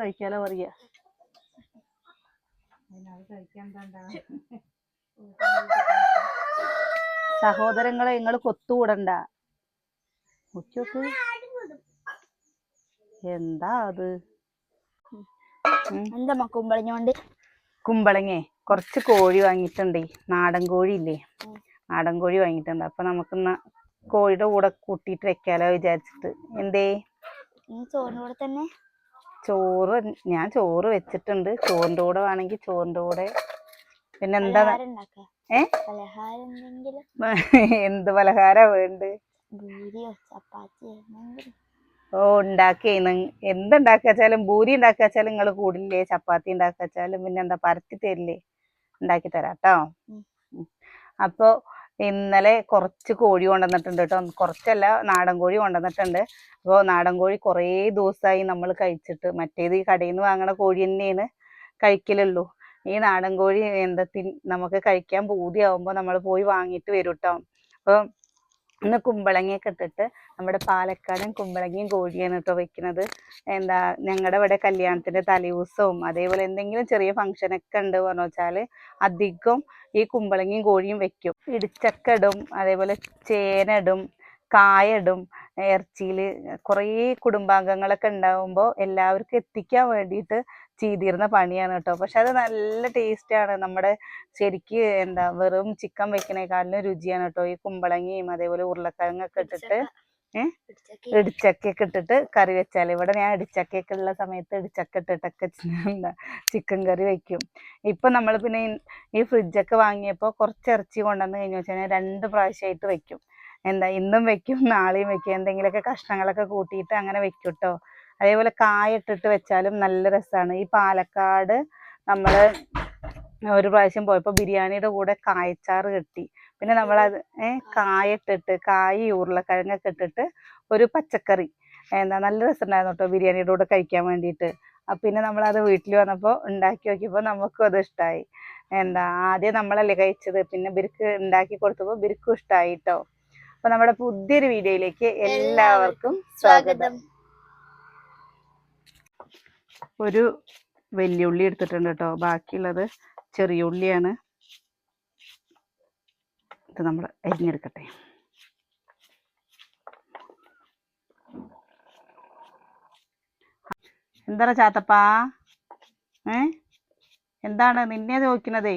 കഴിക്കാലോ പറയാ. സഹോദരങ്ങളെ നിങ്ങൾ കൊത്തുകൂടണ്ട. ഉച്ചയ്ക്ക് എന്താ അത്? എന്താ കുമ്പളങ്ങോണ്ട് കുമ്പളങ്ങേ കുറച്ച് കോഴി വാങ്ങിയിട്ടുണ്ടേ. നാടൻ കോഴി ഇല്ലേ നാടൻ കോഴി വാങ്ങിയിട്ടുണ്ട്. അപ്പൊ നമുക്കിന്ന് കോഴിയുടെ കൂടെ കൂട്ടിയിട്ട് വെക്കാലോ വിചാരിച്ചിട്ട്. എന്തേ? ഈ ചോറിന്റെ കൂടെ തന്നെ ചോറ് ഞാൻ ചോറ് വെച്ചിട്ടുണ്ട്. ചോറിന്റെ കൂടെ വേണമെങ്കിൽ ചോറിന്റെ കൂടെ. പിന്നെ എന്താ? ഏ? എന്ത് പലഹാരാ വേണ്ട ഓ ഉണ്ടാക്കി. എന്തുണ്ടാക്കാച്ചാലും ഭൂരി ഉണ്ടാക്കാച്ചാലും നിങ്ങൾ കൂടില്ലേ? ചപ്പാത്തി ഉണ്ടാക്കാച്ചാലും പിന്നെന്താ പരത്തി തരില്ലേ? ഉണ്ടാക്കി തരാം കേട്ടോ. ഉം. ഇന്നലെ കുറച്ച് കോഴി കൊണ്ടുവന്നിട്ടുണ്ട് കേട്ടോ. കുറച്ചല്ല നാടൻ കോഴി കൊണ്ടുവന്നിട്ടുണ്ട്. അപ്പോൾ നാടൻ കോഴി കുറേ ദിവസമായി നമ്മൾ കഴിച്ചിട്ട് മറ്റേത് ഈ കടയിൽ നിന്ന് വാങ്ങണ കോഴി തന്നെയാണ് കഴിക്കലുള്ളൂ. ഈ നാടൻ കോഴി എന്താ നമുക്ക് കഴിക്കാൻ പൂതിയാവുമ്പോൾ നമ്മൾ പോയി വാങ്ങിയിട്ട് വരും കേട്ടോ. അപ്പോൾ ഇന്ന് കുമ്പളങ്ങയൊക്കെ ഇട്ടിട്ട് നമ്മുടെ പാലക്കാടൻ കുമ്പളങ്ങയും കോഴിയാണ് കേട്ടോ വെക്കുന്നത്. എന്താ ഞങ്ങളുടെ ഇവിടെ കല്യാണത്തിന്റെ തലേദിവസവും അതേപോലെ എന്തെങ്കിലും ചെറിയ ഫംഗ്ഷനൊക്കെ ഉണ്ട് പറഞ്ഞു വെച്ചാൽ അധികം ഈ കുമ്പളങ്ങയും കോഴിയും വെക്കും. ഇടിച്ചക്ക ഇടും അതേപോലെ ചേന ഇടും കായ ഇടും ഇറച്ചിയിൽ കുറേ കുടുംബാംഗങ്ങളൊക്കെ ഉണ്ടാവുമ്പോൾ എല്ലാവർക്കും എത്തിക്കാൻ വേണ്ടിയിട്ട് ചെയ്തിരുന്ന പണിയാണ് കേട്ടോ. പക്ഷെ അത് നല്ല ടേസ്റ്റാണ് നമ്മുടെ ശരിക്ക് എന്താ വെറും ചിക്കൻ വെക്കണേക്കാളിലും രുചിയാണ് കേട്ടോ. ഈ കുമ്പളങ്ങയും അതേപോലെ ഉരുളക്കിഴങ്ങൊക്കെ ഇട്ടിട്ട് ഏഹ് ഇടിച്ചക്കയൊക്കെ ഇട്ടിട്ട് കറി വെച്ചാൽ ഇവിടെ ഞാൻ ഇടിച്ചക്കയൊക്കെ ഉള്ള സമയത്ത് ഇടിച്ചക്ക ഇട്ടിട്ടൊക്കെ എന്താ ചിക്കൻ കറി വെക്കും. ഇപ്പൊ നമ്മൾ പിന്നെ ഈ- ഈ ഫ്രിഡ്ജൊക്കെ വാങ്ങിയപ്പോൾ കുറച്ച് ഇറച്ചി കൊണ്ടുവന്ന് കഴിഞ്ഞു വെച്ചാൽ രണ്ട് പ്രാവശ്യമായിട്ട് വെക്കും. എന്താ ഇന്നും വെക്കും നാളെയും വെക്കും എന്തെങ്കിലുമൊക്കെ കഷ്ണങ്ങളൊക്കെ കൂട്ടിയിട്ട് അങ്ങനെ വെക്കും കേട്ടോ അതേപോലെ കായ ഇട്ടിട്ട് വെച്ചാലും നല്ല രസമാണ് ഈ പാലക്കാട് നമ്മൾ ഒരു പ്രാവശ്യം പോയപ്പോൾ ബിരിയാണിയുടെ കൂടെ കായച്ചാറ് കിട്ടി. പിന്നെ നമ്മളത് ഏഹ് കായ ഇട്ടിട്ട് കായ ഉരുളക്കിഴങ്ങൊക്കെ ഇട്ടിട്ട് ഒരു പച്ചക്കറി. എന്താ നല്ല രസമുണ്ടായിരുന്നു കേട്ടോ ബിരിയാണിയുടെ കൂടെ കഴിക്കാൻ വേണ്ടിയിട്ട്. പിന്നെ നമ്മളത് വീട്ടിൽ വന്നപ്പോൾ ഉണ്ടാക്കി നോക്കിയപ്പോൾ നമുക്കും അത് ഇഷ്ടമായി എന്താ ആദ്യം നമ്മളല്ലേ കഴിച്ചത്. പിന്നെ ബിരിക്ക് ഉണ്ടാക്കി കൊടുത്തപ്പോൾ ബിരിക്കും ഇഷ്ടമായി കേട്ടോ അപ്പൊ നമ്മുടെ പുതിയൊരു വീഡിയോയിലേക്ക് എല്ലാവർക്കും സ്വാഗതം. ഒരു വെല്ലുള്ളി എടുത്തിട്ടുണ്ട് കേട്ടോ. ബാക്കിയുള്ളത് ചെറിയ ഉള്ളിയാണ്. ഇത് നമ്മൾ അരിഞ്ഞെടുക്കട്ടെ. എന്താണ് ചാത്തപ്പാ? ഏ? എന്താണ് നിന്നെ ചോദിക്കണതേ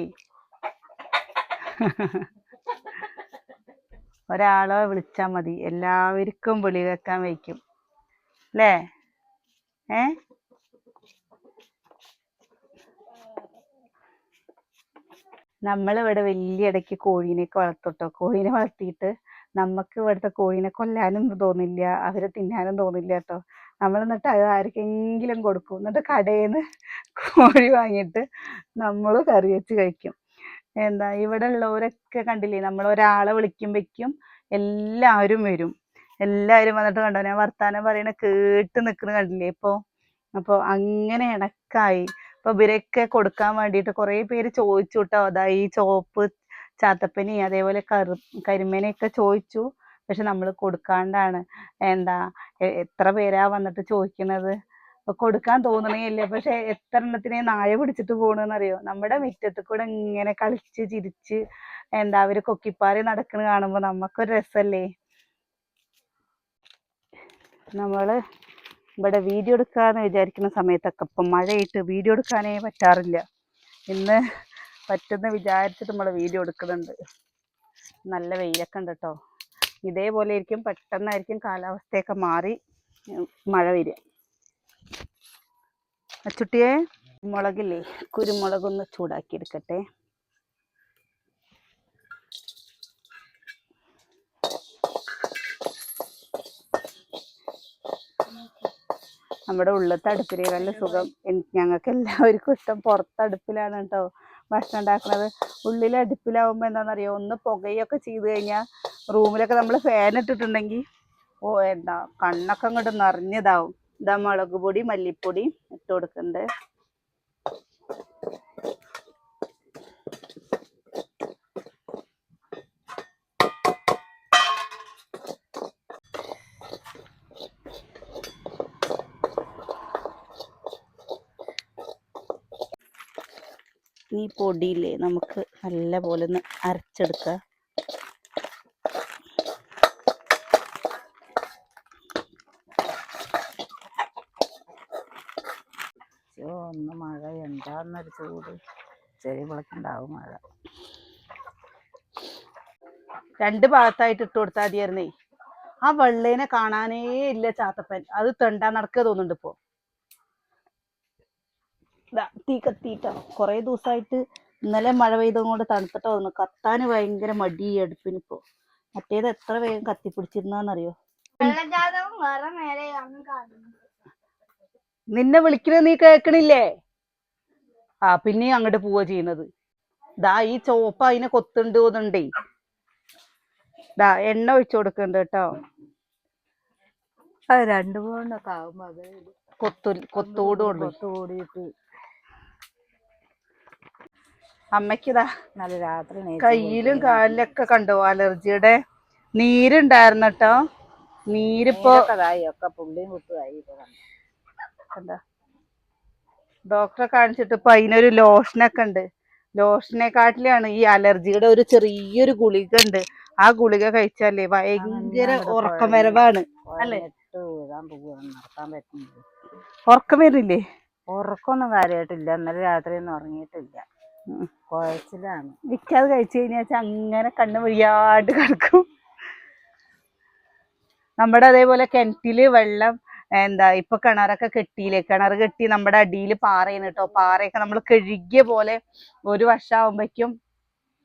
ഒരാളെ വിളിച്ചാൽ മതി. എല്ലാവർക്കും വിളി വെക്കാൻ വയ്ക്കും. അല്ലേ? ഏ? നമ്മളിവിടെ വലിയ ഇടയ്ക്ക് കോഴീനെയൊക്കെ വളർത്തുട്ടോ. കോഴീനെ വളർത്തിയിട്ട് നമുക്ക് ഇവിടുത്തെ കോഴീനെ കൊല്ലാനും തോന്നില്ല. അവരെ തിന്നാനും തോന്നില്ല കേട്ടോ. നമ്മൾ എന്നിട്ട് അത് ആർക്കെങ്കിലും കൊടുക്കും. എന്നിട്ട് കടയിൽ നിന്ന് കോഴി വാങ്ങിയിട്ട് നമ്മൾ കറി വെച്ച് കഴിക്കും. എന്താ ഇവിടെ ഉള്ളവരൊക്കെ കണ്ടില്ലേ? നമ്മൾ ഒരാളെ വിളിക്കുമ്പോഴേക്കും എല്ലാവരും വരും. എല്ലാവരും വന്നിട്ട് കണ്ടോ? ഞാൻ വർത്താനം പറയണ കേട്ട് നിൽക്കുന്ന കണ്ടില്ലേ ഇപ്പോ? അപ്പോൾ അങ്ങനെ ഇണക്കായി അപ്പോൾ ഇവരൊക്കെ കൊടുക്കാൻ വേണ്ടിയിട്ട് കുറേ പേര് ചോദിച്ചു കേട്ടോ അതാ ഈ ചോപ്പ് ചാത്തപ്പനി അതേപോലെ കറു കരിമേനയൊക്കെ ചോദിച്ചു. പക്ഷെ നമ്മൾ കൊടുക്കാണ്ടാണ്. എന്താ എത്ര പേരാ വന്നിട്ട് അപ്പൊ കൊടുക്കാൻ തോന്നണേ ഇല്ല പക്ഷെ എത്ര എണ്ണത്തിനെ നായ പിടിച്ചിട്ട് പോണെന്നറിയോ? നമ്മുടെ മുറ്റത്ത് കൂടെ ഇങ്ങനെ കളിച്ച് ചിരിച്ച് എന്താ അവർ കൊക്കിപ്പാറി നടക്കണ കാണുമ്പോ നമുക്കൊരു രസല്ലേ? നമ്മൾ ഇവിടെ വീഡിയോ എടുക്കാന്ന് വിചാരിക്കുന്ന സമയത്തൊക്കെ ഇപ്പം മഴയിട്ട് വീഡിയോ എടുക്കാനേ പറ്റാറില്ല. ഇന്ന് പറ്റുന്ന വിചാരിച്ചിട്ട് നമ്മൾ വീഡിയോ എടുക്കുന്നുണ്ട്. നല്ല വെയിലൊക്കെ ഉണ്ട് കേട്ടോ ഇതേപോലെ ഇരിക്കും പെട്ടെന്നായിരിക്കും കാലാവസ്ഥയൊക്കെ മാറി മഴ വരിക. അച്ചുട്ടിയെ മുളകില്ലേ? കുരുമുളകൊന്ന് ചൂടാക്കി എടുക്കട്ടെ നമ്മുടെ ഉള്ളത്തെ അടുപ്പിനേക്കാളും സുഖം. ഞങ്ങൾക്ക് എല്ലാവർക്കും ഇഷ്ടം പുറത്ത് അടുപ്പിലാണ് കേട്ടോ ഭക്ഷണം ഉണ്ടാക്കുന്നത്. ഉള്ളിൽ അടുപ്പിലാവുമ്പോൾ എന്താണെന്നറിയോ ഒന്ന് പുകയൊക്കെ ചെയ്ത് കഴിഞ്ഞാൽ റൂമിലൊക്കെ നമ്മൾ ഫാൻ ഇട്ടിട്ടുണ്ടെങ്കിൽ ഓ എന്താ കണ്ണൊക്കെ അങ്ങോട്ട് നിറഞ്ഞതാവും. ഇതാ മുളക് പൊടി മല്ലിപ്പൊടി ഇട്ട് കൊടുക്കണ്ട്. ഈ പൊടിയില്ലേ നമുക്ക് നല്ല പോലെ ഒന്ന് അരച്ചെടുക്കാം. എന്താന്നൊരു ചൂട്. ചെറിയ വിളക്കുണ്ടാവും മഴ. രണ്ട് ഭാഗത്തായിട്ട് ഇട്ട് കൊടുത്താൽ മതിയായിരുന്നേ. ആ വെള്ളേനെ കാണാനേ ഇല്ല ചാത്തപ്പൻ. അത് തെണ്ടാൻ നടക്കുക തോന്നുന്നുണ്ട് ഇപ്പൊ. ദാ തീ കത്തിയിട്ടോ. കുറേ ദിവസമായിട്ട് ഇന്നലെ മഴ പെയ്തതും കൊണ്ട് തണുത്തിട്ട് തോന്നുന്നു. കത്താന് ഭയങ്കര മടി അടുപ്പിന് അടുപ്പിനിപ്പോ മറ്റേത് എത്ര വേഗം കാണുന്നു നിന്നെ വിളിക്കണേ നീ കേക്കണില്ലേ ആ പിന്നെയും അങ്ങോട്ട് പോവുക ചെയ്യുന്നത്. ദാ ഈ ചോപ്പ അതിനെ കൊത്തുണ്ട് ദാ എണ്ണ ഒഴിച്ചു കൊടുക്കുന്നുണ്ട് കേട്ടോ. അത് രണ്ടു മൂന്നൊക്കെ ആവുമ്പോ അത് കൊത്തു കൊത്തോടുള്ളൂ കൊത്ത് കൂടിയിട്ട്. അമ്മയ്ക്കിതാ നല്ല രാത്രി കയ്യിലും കാലിലൊക്കെ കണ്ടോ അലർജിയുടെ? നീരുണ്ടായിരുന്നു കേട്ടോ. നീരിപ്പോ പുള്ളിയും കുത്തുമായി. എന്താ? ഡോക്ടറെ കാണിച്ചിട്ട് ഇപ്പൊ അതിനൊരു ലോഷനൊക്കെ ഉണ്ട്. ലോഷനെക്കാട്ടിലാണ് ഈ അലർജിയുടെ ഒരു ചെറിയൊരു ഗുളിക ഉണ്ട്. ആ ഗുളിക കഴിച്ചാലേ ഭയങ്കര ഉറക്കം വരവാണ്. അല്ലേ? ഉറക്കം വരില്ലേ? ഉറക്കൊന്നും കാര്യമായിട്ടില്ല ഇന്നലെ രാത്രി ഒന്നും ഉറങ്ങിയിട്ടില്ല. കുഴച്ചിലാണ്. എനിക്കത് കഴിച്ചു കഴിഞ്ഞാൽ അങ്ങനെ കണ്ണ് വയ്യാണ്ട് കിടക്കും. നമ്മുടെ അതേപോലെ കിണറ്റിൽ വെള്ളം എന്താ ഇപ്പൊ കിണറൊക്കെ കെട്ടിയില്ലേ? കിണർ കെട്ടി നമ്മുടെ അടിയിൽ പാറയാണ് കേട്ടോ. പാറയൊക്കെ നമ്മൾ കഴുകിയ പോലെ ഒരു വർഷമാകുമ്പോഴേക്കും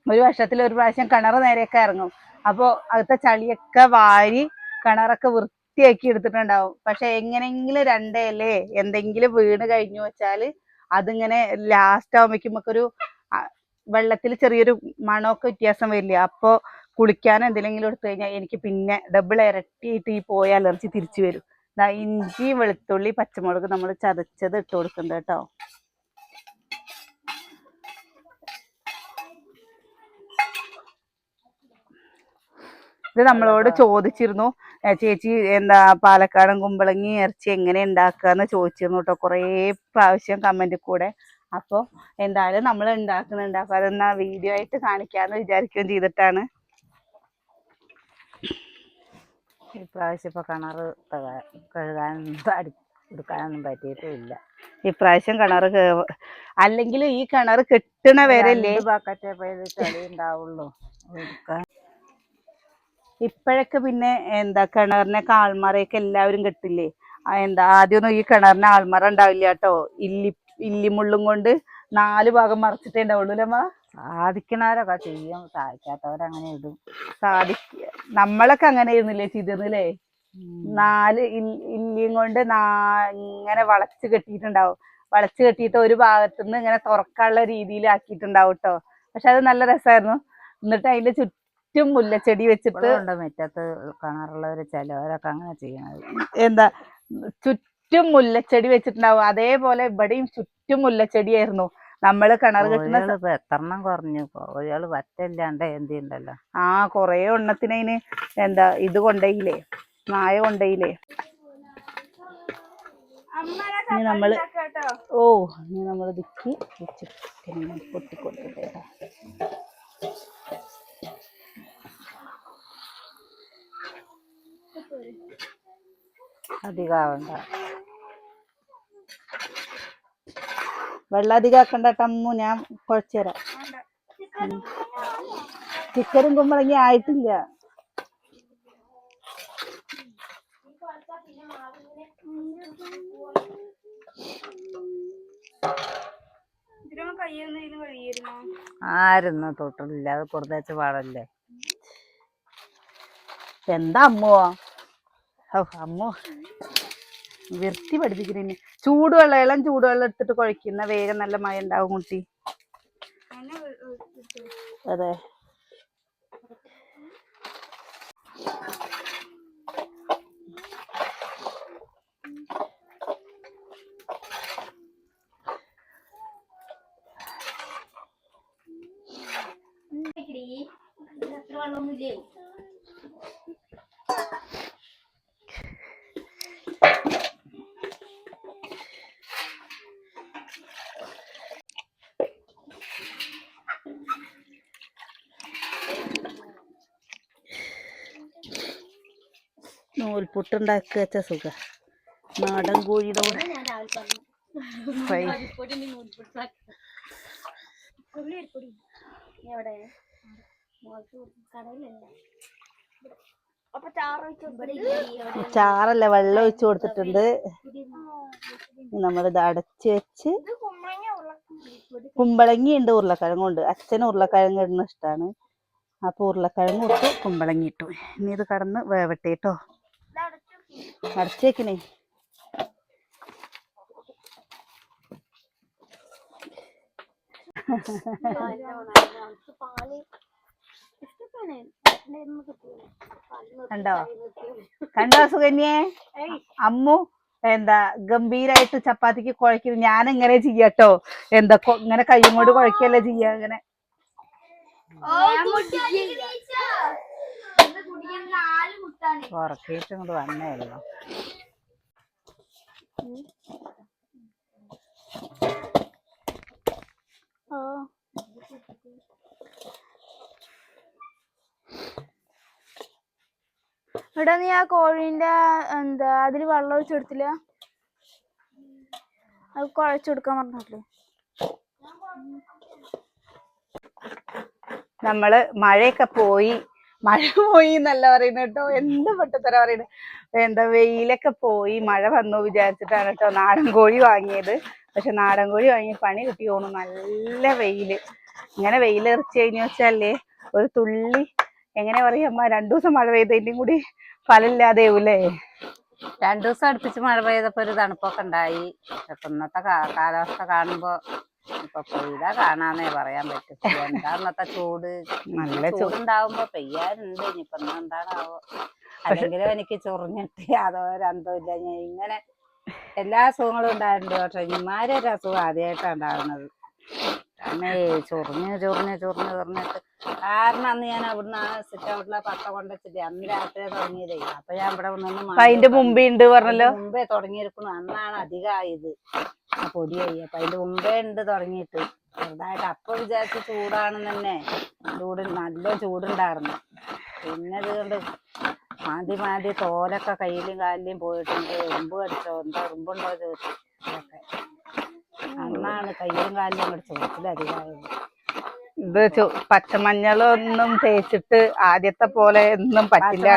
ഒരു വർഷത്തിൽ ഒരു പ്രാവശ്യം കിണർ നേരെയൊക്കെ ഇറങ്ങും. അപ്പോൾ അകത്തെ ചളിയൊക്കെ വാരി കിണറൊക്കെ വൃത്തിയാക്കി എടുത്തിട്ടുണ്ടാവും. പക്ഷെ എങ്ങനെയെങ്കിലും രണ്ടേലേ എന്തെങ്കിലും വീണ് കഴിഞ്ഞു വെച്ചാൽ അതിങ്ങനെ ലാസ്റ്റ് ആകുമ്പോഴേക്കും നമുക്കൊരു വെള്ളത്തിൽ ചെറിയൊരു മണമൊക്കെ വ്യത്യാസം വരില്ല? അപ്പോൾ കുളിക്കാൻ എന്തെങ്കിലും എടുത്തു കഴിഞ്ഞാൽ എനിക്ക് പിന്നെ ഡബിൾ ഇരട്ടിയിട്ട് ഈ പോയ അലർജി തിരിച്ചു വരും. ഇഞ്ചി വെളുത്തുള്ളി പച്ചമുളക് നമ്മൾ ചതച്ചത് ഇട്ട് കൊടുക്കുന്നുണ്ട് കേട്ടോ. ഇത് നമ്മളോട് ചോദിച്ചിരുന്നു ചേച്ചി എന്താ പാലക്കാടൻ കുമ്പളങ്ങി ഇറച്ചി എങ്ങനെ ഉണ്ടാക്കാന്ന് ചോദിച്ചിരുന്നു കേട്ടോ കുറേ പ്രാവശ്യം കമന്റ് കൂടെ. അപ്പോൾ എന്തായാലും നമ്മൾ ഉണ്ടാക്കുന്നുണ്ട്. അപ്പോൾ അതൊന്ന് വീഡിയോ ആയിട്ട് കാണിക്കാന്ന് വിചാരിക്കുകയും ചെയ്തിട്ടാണ്. ഇപ്രാവശ്യം ഇപ്പോൾ കിണർ കഴുകാനൊന്നും അടി എടുക്കാനൊന്നും പറ്റിയിട്ടില്ല ഇപ്രാവശ്യം കിണർ അല്ലെങ്കിൽ ഈ കിണർ കെട്ടണ രണ്ട് ബക്കറ്റേ പോയത് ചളി ഉണ്ടാവുള്ളൂ. ഇപ്പോഴൊക്കെ പിന്നെ എന്താ കിണറിനെ ആൾമറയൊക്കെ എല്ലാവരും കെട്ടില്ലേ? എന്താ ആദ്യമൊന്നും ഈ കിണറിന് ആൾമറ ഉണ്ടാവില്ല കേട്ടോ. ഇല്ലി ഇല്ലിമുള്ളും കൊണ്ട് നാല് ഭാഗം മറച്ചിട്ടേ ഉണ്ടാവുള്ളൂ അല്ലേ സാധിക്കണവരൊക്കെ ചെയ്യും. സാധിക്കാത്തവരങ്ങനെ ഇടും. സാധിക്ക നമ്മളൊക്കെ അങ്ങനെ ആയിരുന്നില്ലേ ചിതിർന്നില്ലേ നാല് ഇല്ലിയും കൊണ്ട് നാ ഇങ്ങനെ വളച്ച് കെട്ടിയിട്ടുണ്ടാവും. വളച്ച് കെട്ടിയിട്ട് ഒരു ഭാഗത്തുനിന്ന് ഇങ്ങനെ തുറക്കാനുള്ള രീതിയിൽ ആക്കിയിട്ടുണ്ടാവും കേട്ടോ പക്ഷെ അത് നല്ല രസമായിരുന്നു എന്നിട്ട് അതിന്റെ ചുറ്റും മുല്ലച്ചെടി വെച്ചിട്ട് മുറ്റത്ത് കിണറുള്ളവര് ചിലവരൊക്കെ അങ്ങനെ ചെയ്യണത്. എന്താ ചുറ്റും മുല്ലച്ചെടി വെച്ചിട്ടുണ്ടാവും. അതേപോലെ ഇവിടെയും ചുറ്റും മുല്ലച്ചെടിയായിരുന്നു. നമ്മൾ കിണർ കെട്ടുന്ന എത്രണ്ണം കുറഞ്ഞു? കോഴികൾ വറ്റല്ലാണ്ട് എന്തിണ്ടല്ലോ? ആ കൊറേ എണ്ണത്തിനതിന് എന്താ ഇത് കൊണ്ടയില്ലേ? നായ കൊണ്ടയില്ലേ? ഇനി നമ്മൾ ഓ ഇനി നമ്മൾ ദിക്കി വെച്ചിട്ട് പൊട്ടിക്കൊടുത്തിട്ടേ അധികമാവണ്ട വെള്ളം അധികം ആക്കണ്ട ടമ്മു ഞാൻ കുഴച്ചു തരാം ചിക്കനും കുമ്പളങ്ങി ആയിട്ടില്ല ആരുന്നു തൊട്ടില്ല അത് കൊടുത്തേച്ച പാടല്ലേ. എന്താ അമ്മുവോ അമ്മു. വൃത്തി പഠിപ്പിക്കുന്ന ചൂടുവെള്ളം ഇളം ചൂടുവെള്ളം എടുത്തിട്ട് കുഴക്കുന്ന വേഗം നല്ല മഴ ഉണ്ടാവും കുട്ടി. അതെ. വെള്ളം നൂൽപുട്ടുണ്ടാക്കി വെച്ച സുഖ. നാടൻ കോഴിയുടെ ഫ്രൈ ചാറല്ല? വെള്ളം ഒഴിച്ചു കൊടുത്തിട്ടുണ്ട്. നമ്മളിത് അടച്ചു വെച്ച് കുമ്പളങ്ങ ഉണ്ട് ഉരുളക്കിഴങ്ങ് ഉണ്ട്. അച്ഛന് ഉരുളക്കിഴങ്ങ് ഇടുന്ന ഇഷ്ടമാണ് അപ്പൊ ഉരുളക്കിഴങ്ങ് ഇട്ടു കുമ്പളങ്ങി ഇട്ടു. ഇനി ഇത് കടന്ന് വേവട്ടെ കേട്ടോ. ഇത് അടച്ച് വെക്ക്. അടച്ച് വെക്കണേ നമുക്ക് പാൽ ഇഷ്ടപ്പെടണേ. ഇതൊന്നും കിട്ടൂല. പാൽ നിർത്തി കണ്ടോ? കണ്ടോ സുകന്യേ അമ്മു എന്താ ഗംഭീരായിട്ട് ചപ്പാത്തിക്ക് കുഴക്കും ഞാൻ എങ്ങനെ ചെയ്യട്ടോ എന്താ ഇങ്ങനെ കൈയും കൊണ്ട് കുഴക്കല്ലേ ചെയ്യാ ഇങ്ങനെ ഞാൻ കുടിക്കില്ല. ഇത് കുടിക്കാൻ നാല് മുട്ടാണ് ഉറക്കിയിട്ട് ഇങ്ങോട്ട് വന്നേല്ലോ എടാ നീ ആ കോഴീന്റെ എന്താ അതിൽ വെള്ളം ഒഴിച്ചു കൊടുത്തില്ല? അത് കുഴച്ചു കൊടുക്കാൻ പറഞ്ഞിട്ടില്ലേ? നമ്മൾ മഴയൊക്കെ പോയി മഴ പോയി എന്നല്ല പറയുന്നത് കേട്ടോ. എന്ത് പൊട്ടത്തര പറയുന്നത് എന്താ വെയിലൊക്കെ പോയി മഴ വന്നു വിചാരിച്ചിട്ടാണ് കേട്ടോ നാടൻ കോഴി വാങ്ങിയത്. പക്ഷെ നാടൻ കോഴി വാങ്ങി പണി കിട്ടി പോണു നല്ല വെയിൽ. ഇങ്ങനെ വെയിലെറിച്ച് കഴിഞ്ഞു വെച്ചാലേ ഒരു തുള്ളി എങ്ങനെ പറയാ അമ്മ രണ്ടു ദിവസം മഴ പെയ്തതിന്റെയും കൂടി ഫലമില്ലാതെയാവൂലേ രണ്ടു ദിവസം അടുപ്പിച്ച് മഴ പെയ്തപ്പോ ഒരു തണുപ്പൊക്കെ ഉണ്ടായി. ഇന്നത്തെ കാലാവസ്ഥ കാണുമ്പോ ഇപ്പൊ പെയ്താ കാണാന്നേ പറയാൻ പറ്റും. എന്താ ഇന്നത്തെ ചൂട്? നല്ല ചൂടുണ്ടാവുമ്പോ പെയ്യാനുണ്ട് ഇനിയിപ്പൊ എന്താണാവോ? അല്ലെങ്കിലും എനിക്ക് ചൊറിഞ്ഞിട്ട് യാതൊരു രണ്ടോ ഇല്ല. ഞാൻ ഇങ്ങനെ എല്ലാ അസുഖങ്ങളും ഉണ്ടായിട്ടുണ്ട്. പക്ഷെ ഇമാരെ ഒരു അസുഖം ആദ്യമായിട്ടാണ് ഉണ്ടാകുന്നത് അന്നേ ചൊറിഞ്ഞ് ചൊറിഞ്ഞ് ചൊറിഞ്ഞ് ചൊറിഞ്ഞിട്ട് കാരണം അന്ന് ഞാൻ അവിടുന്ന് ആ സിറ്റ് ഔട്ടിലെ പട്ട കൊണ്ടുവച്ചിട്ട് അന്ന് രാത്രി തുടങ്ങിയതേ. അപ്പൊ ഞാൻ ഇവിടെ വന്നു അതിന്റെ മുമ്പേ ഉണ്ട് പറഞ്ഞല്ലോ. മുമ്പേ തുടങ്ങിയിരിക്കുന്നു. അന്നാണ് അധികമായത്. പൊടിയായി. അപ്പൊ അതിന്റെ മുമ്പേ ഉണ്ട് തുടങ്ങിയിട്ട്. ചെറുതായിട്ട് അപ്പൊ വിചാരിച്ച് ചൂടാണെന്ന് തന്നെ ചൂട് നല്ല ചൂടുണ്ടായിരുന്നു. പിന്നെ അതുകൊണ്ട് മാതി മാതി തോലൊക്കെ കയ്യിലും കാലിലും പോയിട്ടുണ്ട്. ഉറുമ്പ് കടിച്ചോ? എന്താ ഉറുമ്പുണ്ടോ ചോദിച്ചു. അന്നാണ് കയ്യിലും കാലിലും അങ്ങോട്ട് ചോദിച്ചിലധികമായത് ഇത് പച്ചമഞ്ഞളൊന്നും തേച്ചിട്ട് ആദ്യത്തെ പോലെ ഒന്നും പറ്റില്ല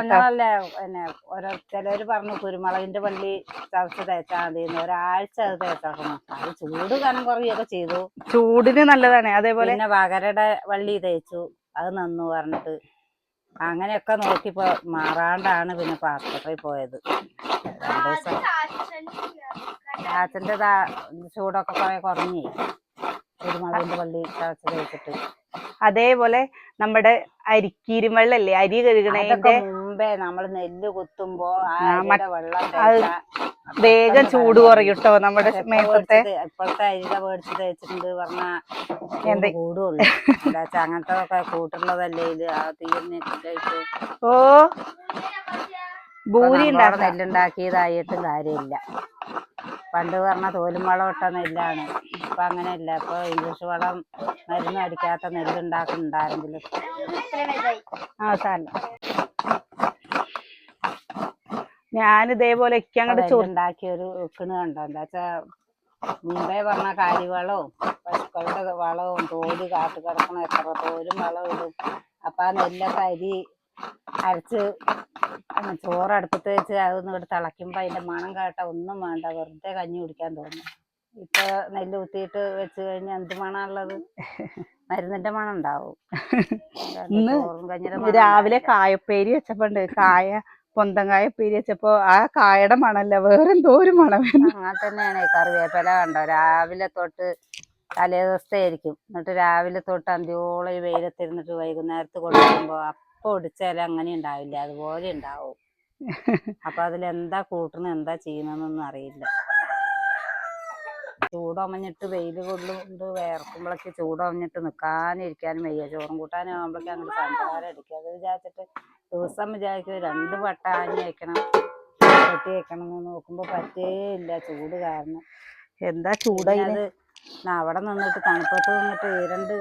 പിന്നെ ഓരോ ചിലര് പറഞ്ഞു കുരുമുളകിന്റെ പള്ളി ചതച്ച് തേച്ചാൽ മതി ഒരാഴ്ച അത് തേച്ചാക്കണം. അത് ചൂട് കനം കുറയൊക്കെ ചെയ്തു. ചൂടിന് നല്ലതാണ്. അതേപോലെ പിന്നെ വകരയുടെ വള്ളി തേച്ചു. അത് നന്നു പറഞ്ഞിട്ട്. അങ്ങനെയൊക്കെ നോക്കിപ്പോ മാറാണ്ടാണ് പിന്നെ പാസ്പോർട്ടിൽ പോയത്. രണ്ടു ദിവസം. ചാച്ചന്റെ ചൂടൊക്കെ കുറെ കുറഞ്ഞേ. കുരുമുളകിന്റെ പള്ളി ചതച്ച് കഴിച്ചിട്ട്. അതേപോലെ നമ്മുടെ അരിക്കീരും വെള്ളല്ലേ അരി അതൊക്കെ കഴുകണേന്റെ മുമ്പേ നമ്മൾ നെല്ല് കുത്തുമ്പോ വെള്ളം വേഗം ചൂട് കുറയൂട്ടോ നമ്മുടെ മേത്തത്തെ ഇപ്പോഴത്തെ അരിയുടെ മേടിച്ച് തേച്ചിട്ടുണ്ട് പറഞ്ഞാ എന്താ? കൂടുള്ളൂ അങ്ങനത്തെ ഒക്കെ കൂട്ടുള്ളതല്ലേ ഇത്? ആ തീർന്നിട്ട് ഓ. ഭൂരി നെല്ലുണ്ടാക്കിയതായിട്ടും കാര്യമില്ല. പണ്ട് പറഞ്ഞ തോലും വളം ഇട്ട നെല്ലാണ്. ഇപ്പൊ അങ്ങനെയല്ല. ഇപ്പൊ ഇംഗ്ലീഷ് വളം മരുന്ന് അടിക്കാത്ത നെല്ലുണ്ടാക്കുന്നുണ്ടാരെങ്കിലും ആ സാല ഞാൻ ഇതേപോലെ ഒക്കെ അങ്ങോട്ട് ചോ ഉണ്ടാക്കിയ ഒരു വെക്കണ് കണ്ടോ? എന്താ വെച്ചാ മുമ്പേ പറഞ്ഞ കാലിവളവും പശുക്കളുടെ വളവും തോൽ കാട്ടുകിടക്കണം എത്ര തോലും വളവും ഇടും അപ്പൊ ആ നെല്ലൊക്കെ അരി അരച്ച് ചോറ് അടുപ്പത്ത് വെച്ച് അതൊന്നും ഇവിടെ തിളയ്ക്കുമ്പോ അതിന്റെ മണം കേട്ട ഒന്നും വേണ്ട. വെറുതെ കഞ്ഞി കുടിക്കാൻ തോന്നും. ഇപ്പൊ നെല്ല് കുത്തിയിട്ട് വെച്ച് കഴിഞ്ഞാൽ എന്ത് മണമുള്ളത് മരുന്നിന്റെ മണം ഉണ്ടാവും. ഇന്ന് രാവിലെ കായപ്പേരി വെച്ചപ്പോണ്ട്. കായ പൊന്തം കായ പേരി വെച്ചപ്പോ ആ കായയുടെ മണല്ല. വേറെന്തോ ഒരു മണം. അങ്ങനെ തന്നെയാണ്. കറിവേപ്പില കണ്ടോ? രാവിലെ തൊട്ട് തലേ ദിവസത്തെ ആയിരിക്കും എന്നിട്ട് രാവിലെ തൊട്ട് അന്ത്യോളം ഈ വെയിലത്തിരുന്നിട്ട് വൈകുന്നേരത്ത് കൊടുക്കുമ്പോ അപ്പൊ ഒടിച്ചാലും അങ്ങനെ ഉണ്ടാവില്ല അതുപോലെ ഉണ്ടാവും. അപ്പൊ അതിലെന്താ കൂട്ടണ എന്താ ചെയ്യണമെന്നൊന്നും അറിയില്ല. ചൂടൊമഞ്ഞിട്ട് വെയിൽ കൊണ്ട് വേർക്കുമ്പോഴൊക്കെ ചൂടൊമഞ്ഞിട്ട് നിൽക്കാനിരിക്കാനും വയ്യ. ചോറും കൂട്ടാനും ആകുമ്പോഴേക്കും അങ്ങോട്ട് സഞ്ചാരം അടിക്കും അത് വിചാരിച്ചിട്ട് ദിവസം വിചാരിക്കും രണ്ട് പട്ടാഞ്ഞ് വയ്ക്കണം കെട്ടി വെക്കണം എന്ന് നോക്കുമ്പോ ഇല്ല ചൂട് കാരണം. എന്താ ചൂട് ചൂടായിന്? അത് അവിടെ നിന്നിട്ട് തണുപ്പത്ത് നിന്നിട്ട് രണ്ട്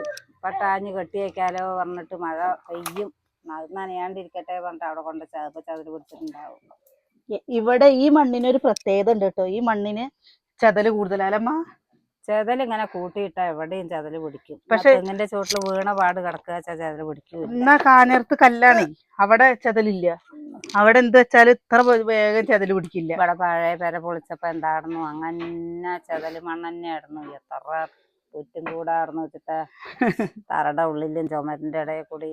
പട്ടാഞ്ഞ് കെട്ടി വയ്ക്കാലോ പറഞ്ഞിട്ട് മഴ പെയ്യും. അത് നനയാണ്ടിരിക്കട്ടെ പറഞ്ഞിട്ട് അവിടെ കൊണ്ട് ചതുപ്പ് ചതിര് പിടിച്ചിട്ടുണ്ടാവും. ഇവിടെ ഈ മണ്ണിന് ഒരു പ്രത്യേകത ഉണ്ട് കേട്ടോ. ഈ മണ്ണിന് ചതൽ കൂടുതലല്ലമ്മ ചെതൽ ഇങ്ങനെ കൂട്ടിയിട്ടാ എവിടെയും ചതൽ പിടിക്കും. പക്ഷെ- തെങ്ങിന്റെ ചോട്ടിൽ വീണ പാട് കിടക്കുക ചതൽ പിടിക്കും എന്നാ കാനേർത്ത് കല്ലാണേ. അവിടെ ചതലില്ല. അവിടെ എന്ത് വെച്ചാൽ ഇത്ര വേഗം ചതൽ പിടിക്കില്ല. ഇവിടെ പഴയ പെര പൊളിച്ചപ്പോ എന്തായിരുന്നു? അങ്ങനെ ചതൽ ചെതൽ മണ്ണെന്നെയായിരുന്നു എത്ര ചുറ്റും കൂടാർന്നു വെച്ചിട്ട് തറയുടെ ഉള്ളിലും ചുമരിന്റെ ഇടയിൽ കൂടി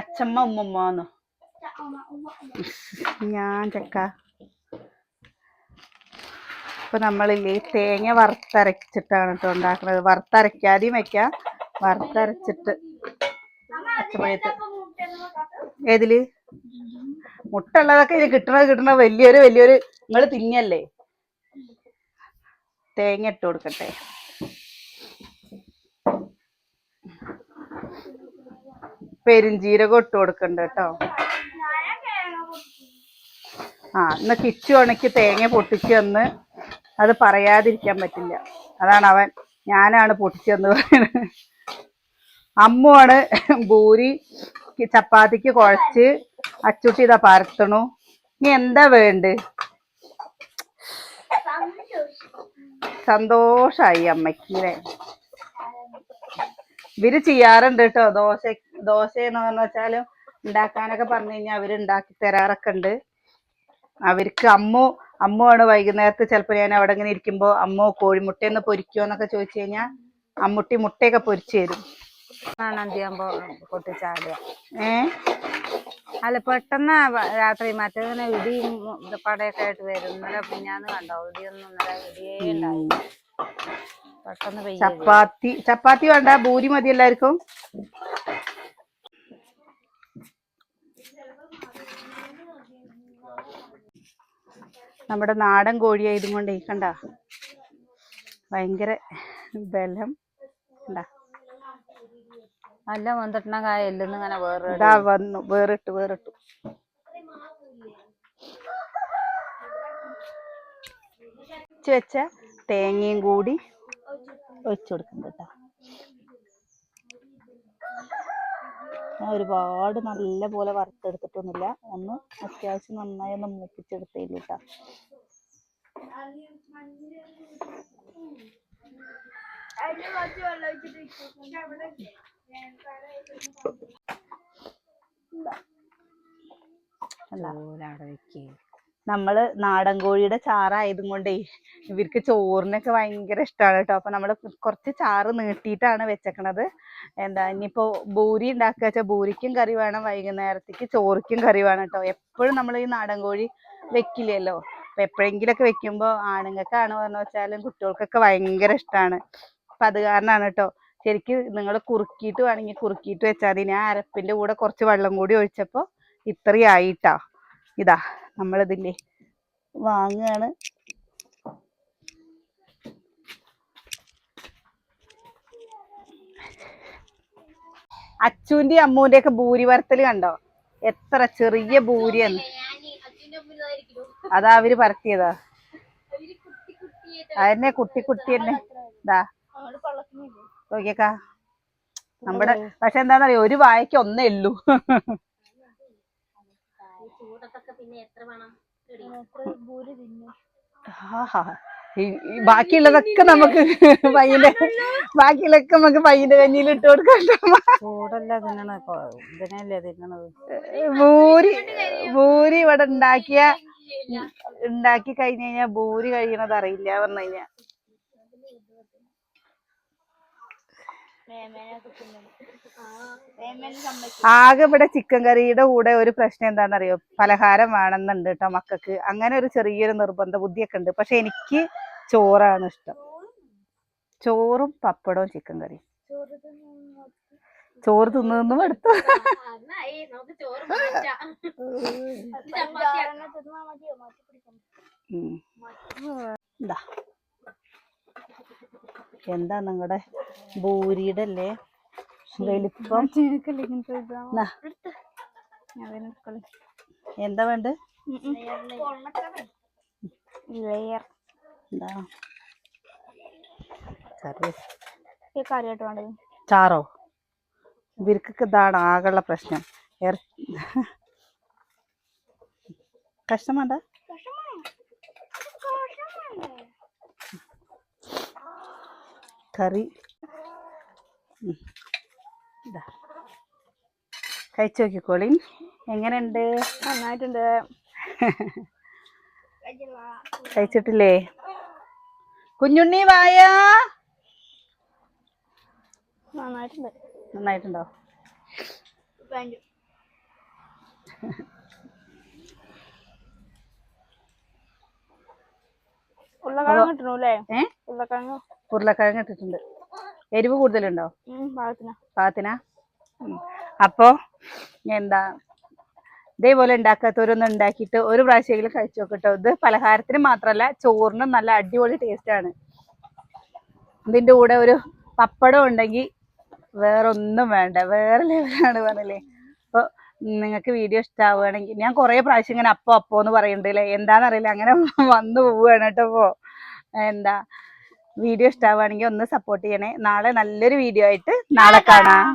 അച്ഛമ്മ ഉമ്മമ്മന്നോ ഞാൻ ചക്ക. ഇപ്പൊ നമ്മളില്ലേ തേങ്ങ വറുത്തരച്ചിട്ടാണ് കേട്ടോ ഉണ്ടാക്കുന്നത്. വറുത്തരയ്ക്കാതെയും വെക്കാം. വറുത്തരച്ചിട്ട് അച്ഛമ്മയത്ത് ഏതിൽ? മുട്ട ഉള്ളതൊക്കെ ഇത് കിട്ടണത് കിട്ടണ വലിയൊരു വലിയൊരു നിങ്ങൾ തിന്നല്ലേ? തേങ്ങ ഇട്ട് കൊടുക്കട്ടെ. പെരുംജീരകം ഇട്ട് കൊടുക്കണ്ട കേട്ടോ. ആ ഇന്ന് കിച്ചു ഉണക്കി തേങ്ങ പൊട്ടിച്ചു തന്ന് അത് പറയാതിരിക്കാൻ പറ്റില്ല. അതാണ് അവൻ ഞാനാണ് പൊട്ടിച്ചു എന്ന് പറയുന്നത്. അമ്മുവാണ് ഭൂരി ചപ്പാത്തിക്ക് കുഴച്ച് അച്ചുട്ടി ഇതാ പരത്തണു. ഇനി എന്താ വേണ്ട? സന്തോഷായി അമ്മയ്ക്ക് ഇവർ ചെയ്യാറുണ്ട് കേട്ടോ. ദോശ ദോശ എന്ന് പറഞ്ഞു വെച്ചാലും ഉണ്ടാക്കാനൊക്കെ പറഞ്ഞു കഴിഞ്ഞാൽ അവർ ഉണ്ടാക്കി തരാറൊക്കെ ഉണ്ട്. അവർക്ക് അമ്മു അമ്മുവാണ് വൈകുന്നേരത്ത് ചിലപ്പോൾ ഞാൻ അവിടെ ഇങ്ങനെ ഇരിക്കുമ്പോൾ അമ്മു കോഴിമുട്ടയൊന്ന് പൊരിക്കുമോ എന്നൊക്കെ ചോദിച്ചു കഴിഞ്ഞാൽ അമ്മുട്ടി മുട്ടയൊക്കെ പൊരിച്ചു തരും. ആണ് അന്തിയാകുമ്പോ പൊട്ടിച്ചാടുക. ഏ? അല്ല പെട്ടെന്ന് രാത്രി മറ്റേ ഇടിയും പടയൊക്കെ ആയിട്ട് വരും. ഇന്നലെ പിന്നാന്ന് കണ്ടോ? ഇടിയൊന്നും ഇന്നലെ ഇടിയേ ഉണ്ടായി ചപ്പാത്തി ചപ്പാത്തി വേണ്ട ഭൂരി മതി എല്ലാവർക്കും. നമ്മുടെ നാടൻ കോഴിയായതും കൊണ്ട് കണ്ട ഭയങ്കര ബലം. കണ്ടാ? അല്ല വന്നിട്ടുണ്ടെങ്കിൽ കായ എല്ലുന്ന് ഇങ്ങനെ വേറെ ഇതാ വന്നു വേറിട്ടു വേറിട്ടു. വെച്ച? തേങ്ങയും കൂടി ഒഴിച്ചു കൊടുക്കും കേട്ടോ ഒരുപാട് നല്ല പോലെ വറുത്തെടുത്തിട്ടൊന്നുമില്ല. ഒന്ന് അത്യാവശ്യം നന്നായി ഒന്ന് മൂപ്പിച്ചെടുത്തേലു കേട്ടോ. അല്ല ഒഴിച്ചിട്ട് വെക്കും. നമ്മൾ നാടൻ കോഴിയുടെ ചാറായതും കൊണ്ടേ ഇവർക്ക് ചോറിനൊക്കെ ഭയങ്കര ഇഷ്ടമാണ് കേട്ടോ. അപ്പൊ നമ്മൾ കുറച്ച് ചാറ് നീട്ടിയിട്ടാണ് വെച്ചേക്കണത്. എന്താ ഇനിയിപ്പോ ബൂരി ഉണ്ടാക്കുക വെച്ചാൽ ബൂരിക്കും കറി വേണം വൈകുന്നേരത്തേക്ക് ചോറിക്കും കറി വേണം കേട്ടോ. എപ്പോഴും നമ്മൾ ഈ നാടൻ കോഴി വെക്കില്ലല്ലോ. അപ്പൊ എപ്പോഴെങ്കിലൊക്കെ വെക്കുമ്പോ ആണുങ്ങൾക്കാണ് പറഞ്ഞു വെച്ചാലും കുട്ടികൾക്കൊക്കെ ഭയങ്കര ഇഷ്ടമാണ് അപ്പൊ അത് കാരണമാണ് കേട്ടോ. ശരിക്കും നിങ്ങൾ കുറുക്കിയിട്ട് വേണമെങ്കിൽ കുറുക്കിയിട്ട് വെച്ചാൽ മതി. ഞാൻ അരപ്പിന്റെ കൂടെ കുറച്ച് വെള്ളം കൂടി ഒഴിച്ചപ്പോൾ ഇത്രയും ആയിട്ടാ ഇതാ. നമ്മളിതില്ലേ? വാങ്ങുകയാണ് അച്ചുവിന്റെ അമ്മൂന്റെ ഒക്കെ ഭൂരി വരത്തൽ കണ്ടോ? എത്ര ചെറിയ ഭൂരി അതാ അവർ പരത്തിയതാ അതന്നെ കുട്ടി കുട്ടി തന്നെ. ഇതാ നോക്കിയേക്കാ. നമ്മുടെ പക്ഷെ എന്താന്നറിയോ? ഒരു വായക്ക് ഒന്നേ ഉള്ളൂ. എത്ര ബാക്കിയുള്ളതൊക്കെ നമുക്ക് പയ്യന്റെ ബാക്കിയുള്ളതൊക്കെ നമുക്ക് പയ്യന്റെ കഞ്ഞിയിൽ ഇട്ട് കൊടുക്കാം ചൂടല്ല തിന്നണ ഇതിനല്ലേ തിന്നണത്? ഭൂരി ഭൂരി ഇവിടെ ഉണ്ടാക്കിയ ഉണ്ടാക്കി കഴിഞ്ഞ് കഴിഞ്ഞാ ഭൂരി കഴിയണത് അറിയില്ല പറഞ്ഞു കഴിഞ്ഞാ. മേമേനെ ആകെ ഇവിടെ ചിക്കൻ കറിയുടെ കൂടെ ഒരു പ്രശ്നം എന്താണെന്നറിയോ? പലഹാരം വേണമെന്നുണ്ട് കേട്ടോ മക്കൾക്ക്. അങ്ങനെ ഒരു ചെറിയൊരു നിർബന്ധ ബുദ്ധിയൊക്കെ ഉണ്ട്. പക്ഷെ എനിക്ക് ചോറാണ് ഇഷ്ടം. ചോറും പപ്പടവും ചിക്കൻ കറിയും ചോറ് തിന്നു ചോറ് തിന്നതൊന്നും എടുത്തു എന്താ നിങ്ങളുടെ ഭൂരിയുടെ അല്ലേ വലിപ്പം. എന്താ വേണ്ട ലെയർ ചാറോ ഇവർക്കൊക്കെ ഇതാണ് ആകെയുള്ള പ്രശ്നം കഷ്ടമാണ്ട കറി കഴിച്ചു നോക്കിക്കോളി എങ്ങനെയുണ്ട്? നന്നായിട്ടുണ്ട്. കഴിച്ചിട്ടില്ലേ? കുഞ്ഞുണ്ണി വായ. നന്നായിട്ടുണ്ട്. നന്നായിട്ടുണ്ടോ? ഉരുളക്കിഴങ്ങ് കിട്ടണു അല്ലേ? ഏ? ഉരുളക്കിഴങ്ങ്. ഉരുളക്കിഴങ്ങ് ഇട്ടിട്ടുണ്ട്. എരിവ് കൂടുതലുണ്ടോ? പാകത്തിന്. പാകത്തിനാ? അപ്പോ എന്താ? ഇതേപോലെ ഉണ്ടാക്കാത്തവരൊന്നും ഉണ്ടാക്കിയിട്ട് ഒരു പ്രാവശ്യമെങ്കിലും കഴിച്ചു നോക്കട്ടോ. ഇത് പലഹാരത്തിന് മാത്രമല്ല ചോറിനും നല്ല അടിപൊളി ടേസ്റ്റ് ആണ്. ഇതിന്റെ കൂടെ ഒരു പപ്പടം ഉണ്ടെങ്കിൽ വേറെ ഒന്നും വേണ്ട വേറെ ലെവലാണ് പറഞ്ഞില്ലേ? അപ്പോൾ നിങ്ങൾക്ക് വീഡിയോ ഇഷ്ടമാവുകയാണെങ്കിൽ ഞാൻ കുറേ പ്രാവശ്യം ഇങ്ങനെ അപ്പോ അപ്പോ എന്ന് പറയുന്നുണ്ട് അല്ലേ? എന്താണെന്നറിയില്ല അങ്ങനെ വന്നു പോവുകയാണ് കേട്ടോ എന്താ? വീഡിയോ ഇഷ്ടമാവുകയാണെങ്കിൽ ഒന്ന് സപ്പോർട്ട് ചെയ്യണേ. നാളെ നല്ലൊരു വീഡിയോ ആയിട്ട് നാളെ കാണാം.